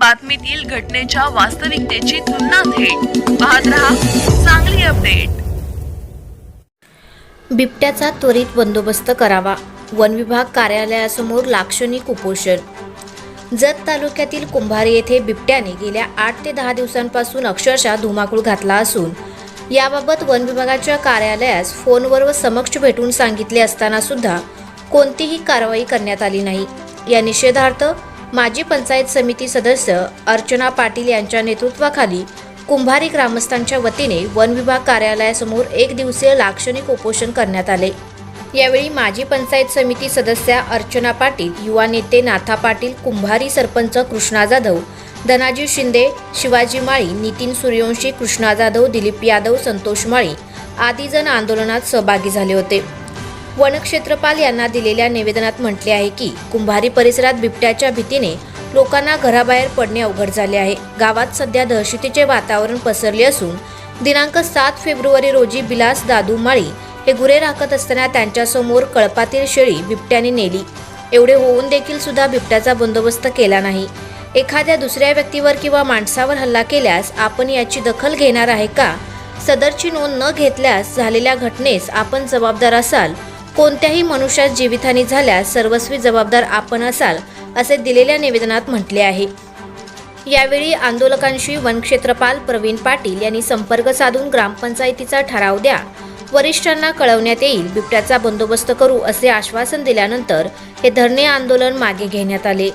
बातमीतील घटनेच्या वास्तविकतेची तुलना थेट. पाहत रहा चांगली अपडेट. बिबट्याचा त्वरित बंदोबस्त करावा. वन विभाग कार्यालयासमोर लाक्षणिक उपोषण जत तालुक्यातील कुंभारी येथे बिबट्याने गेल्या आठ ते दहा दिवसांपासून अक्षरशः धुमाकूळ घातला असून याबाबत वन विभागाच्या कार्यालयास फोनवर व समक्ष भेटून सांगितले असताना सुद्धा कोणतीही कारवाई करण्यात आली नाही. या निषेधार्थ माजी पंचायत समिती सदस्य अर्चना पाटील यांच्या नेतृत्वाखाली कुंभारी ग्रामस्थांच्या वतीने वन विभाग कार्यालयासमोर एक दिवसीय लाक्षणिक उपोषण करण्यात आले. यावेळी माजी पंचायत समिती सदस्या अर्चना पाटील युवा नेते नाथा पाटील कुंभारी सरपंच कृष्णा जाधव धनाजी शिंदे शिवाजी माळी नितीन सूर्यवंशी कृष्णा जाधव दिलीप यादव संतोष माळी आदी जण आंदोलनात सहभागी झाले होते. वनक्षेत्रपाल यांना दिलेल्या निवेदनात म्हटले आहे की कुंभारी परिसरात बिबट्याच्या भीतीने लोकांना घराबाहेर पडणे अवघड झाले आहे. गावात सध्या दहशतीचे वातावरण पसरले असून दिनांक सात फेब्रुवारी रोजी बिलास दादू माळी हे गुरे राखत असताना त्यांच्यासमोर कळपातील शेळी बिबट्याने नेली. एवढे होऊन देखील सुद्धा बिबट्याचा बंदोबस्त केला नाही. एखाद्या दुसऱ्या व्यक्तीवर किंवा माणसावर हल्ला केल्यास आपण याची दखल घेणार आहे का? सदरची नोंद न घेतल्यास झालेल्या घटनेस आपण जबाबदार असाल कोणत्याही मनुष्यास जीवितहानी झाल्यास सर्वस्वी जबाबदार आपण असाल असे दिलेल्या निवेदनात म्हटले आहे. यावेळी आंदोलकांशी वनक्षेत्रपाल प्रवीण पाटील यांनी संपर्क साधून ग्रामपंचायतीचा ठराव द्या. वरिष्ठांना कळवण्यात येईल बिबट्याचा बंदोबस्त करू असे आश्वासन दिल्यानंतर हे धरणे आंदोलन मागे घेण्यात आले.